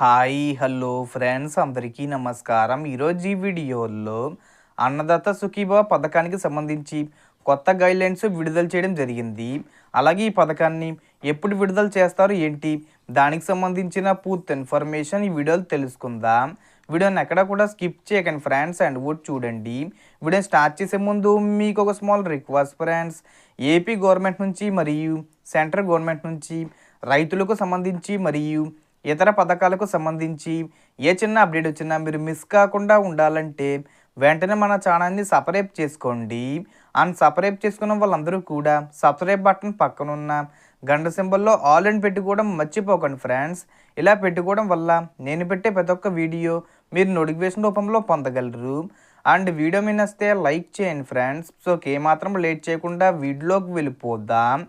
Hi hello friends అందరికీ నమస్కారం. ఈరోజు ఈ వీడియోలో అన్నదాత సుఖీభా పథకానికి సంబంధించి కొత్త గైడ్లైన్స్ విడుదల చేయడం జరిగింది. అలాగే ఈ పథకాన్ని ఎప్పుడు విడుదల చేస్తారు ఏంటి? దానికి సంబంధించిన పూర్తి ఇన్ఫర్మేషన్ ఈ వీడియోలో తెలుసుకుందాం. వీడియోని ఎక్కడ కూడా స్కిప్ చేయకండి ఫ్రెండ్స్ అండ్ కూడా చూడండి. వీడియో స్టార్ట్ చేసే ముందు మీకు ఒక small request friends AP government నుంచి మరియు సెంట్రల్ గవర్నమెంట్ నుంచి రైతులకు సంబంధించి మరియు ఇతర పథకాలకు సంబంధించి ఏ చిన్న అప్డేట్ వచ్చినా మీరు మిస్ కాకుండా ఉండాలంటే వెంటనే మన ఛానల్ని సపరేట్ చేసుకోండి. అండ్ సపరేట్ చేసుకున్న వాళ్ళందరూ కూడా సబ్స్క్రైబ్ బటన్ పక్కనున్న గంట సింబల్లో ఆల్ అని పెట్టుకోవడం మర్చిపోకండి ఫ్రెండ్స్. ఇలా పెట్టుకోవడం వల్ల నేను పెట్టే ప్రతి ఒక్క వీడియో మీరు నోటిఫికేషన్ రూపంలో పొందగలరు. అండ్ వీడియో మీద వస్తే లైక్ చేయండి ఫ్రెండ్స్. సో ఏమాత్రం లేట్ చేయకుండా వీడియోలోకి వెళ్ళిపోదాం.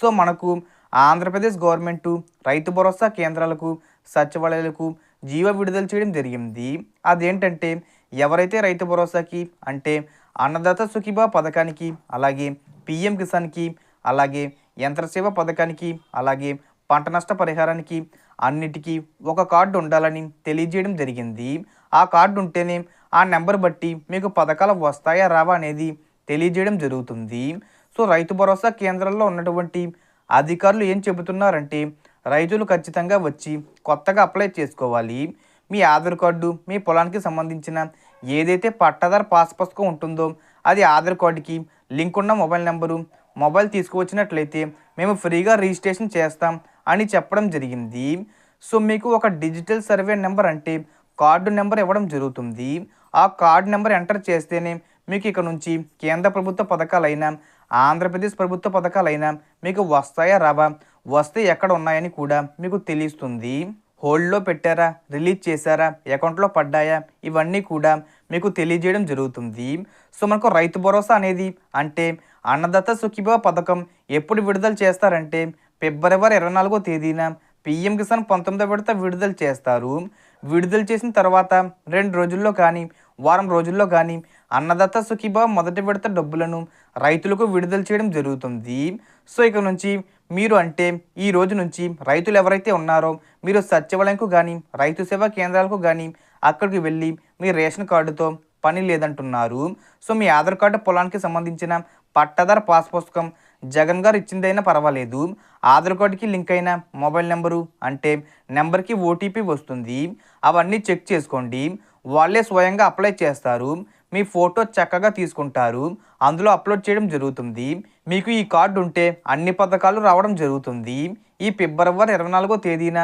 సో మనకు ఆంధ్రప్రదేశ్ గవర్నమెంట్ రైతు భరోసా కేంద్రాలకు సచివాలయాలకు జీవో విడుదల చేయడం జరిగింది. అదేంటంటే ఎవరైతే రైతు భరోసాకి అంటే అన్నదాత సుఖీభా పథకానికి అలాగే పిఎం కిసాన్కి అలాగే యంత్రసేవ పథకానికి అలాగే పంట నష్ట పరిహారానికి అన్నిటికీ ఒక కార్డు ఉండాలని తెలియజేయడం జరిగింది. ఆ కార్డు ఉంటేనే ఆ నెంబర్ బట్టి మీకు పథకాలు వస్తాయా రావా అనేది తెలియజేయడం జరుగుతుంది. సో రైతు భరోసా కేంద్రాల్లో ఉన్నటువంటి అధికారులు ఏం చెబుతున్నారంటే రైతులు ఖచ్చితంగా వచ్చి కొత్తగా అప్లై చేసుకోవాలి. మీ ఆధార్ కార్డు మీ పొలానికి సంబంధించిన ఏదైతే పట్టాదారు పాస్ పుస్తకం ఉంటుందో అది ఆధార్ కార్డుకి లింక్ ఉన్న మొబైల్ నెంబరు మొబైల్ తీసుకువచ్చినట్లయితే మేము ఫ్రీగా రిజిస్ట్రేషన్ చేస్తాం అని చెప్పడం జరిగింది. సో మీకు ఒక డిజిటల్ సర్వే నెంబర్ అంటే కార్డు నెంబర్ ఇవ్వడం జరుగుతుంది. ఆ కార్డు నెంబర్ ఎంటర్ చేస్తేనే మీకు ఇక నుంచి కేంద్ర ప్రభుత్వ పథకాలైనా ఆంధ్రప్రదేశ్ ప్రభుత్వ పథకాలైనా మీకు వస్తాయా రావా? వస్తే ఎక్కడ ఉన్నాయని కూడా మీకు తెలుస్తుంది. హోల్డ్లో పెట్టారా? రిలీజ్ చేశారా? అకౌంట్లో పడ్డాయా? ఇవన్నీ కూడా మీకు తెలియజేయడం జరుగుతుంది. సో మనకు రైతు భరోసా అనేది అంటే అన్నదాత సుఖీభా పథకం ఎప్పుడు విడుదల చేస్తారంటే ఫిబ్రవరి ఇరవై నాలుగో తేదీన పిఎం కిసాన్ పంతొమ్మిదో విడత విడుదల చేస్తారు. విడుదల చేసిన తర్వాత రెండు రోజుల్లో కానీ వారం రోజుల్లో కానీ అన్నదాత సుఖీభా మొదటి విడత డబ్బులను రైతులకు విడుదల చేయడం జరుగుతుంది. సో ఇక నుంచి మీరు అంటే ఈ రోజు నుంచి రైతులు ఎవరైతే ఉన్నారో మీరు సచివాలయంకు కానీ రైతు సేవా కేంద్రాలకు కానీ అక్కడికి వెళ్ళి మీ రేషన్ కార్డుతో పని లేదంటున్నారు. సో మీ ఆధార్ కార్డు పొలానికి సంబంధించిన పట్టాదారు పాస్ పుస్తకం జగన్ గారు ఇచ్చిందైనా పర్వాలేదు. ఆధార్ కార్డుకి లింక్ అయిన మొబైల్ నెంబరు అంటే నెంబర్కి ఓటీపీ వస్తుంది. అవన్నీ చెక్ చేసుకోండి. వాళ్ళే స్వయంగా అప్లై చేస్తారు. మీ ఫోటో చక్కగా తీసుకుంటారు. అందులో అప్లోడ్ చేయడం జరుగుతుంది. మీకు ఈ కార్డు ఉంటే అన్ని పథకాలు రావడం జరుగుతుంది. ఈ ఫిబ్రవరి ఇరవై నాలుగో తేదీన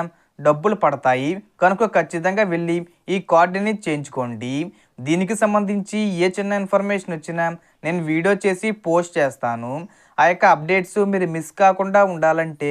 డబ్బులు పడతాయి. కనుక ఖచ్చితంగా వెళ్ళి ఈ కార్డుని చేయించుకోండి. దీనికి సంబంధించి ఏ చిన్న ఇన్ఫర్మేషన్ వచ్చినా నేను వీడియో చేసి పోస్ట్ చేస్తాను. ఆ యొక్క అప్డేట్స్ మీరు మిస్ కాకుండా ఉండాలంటే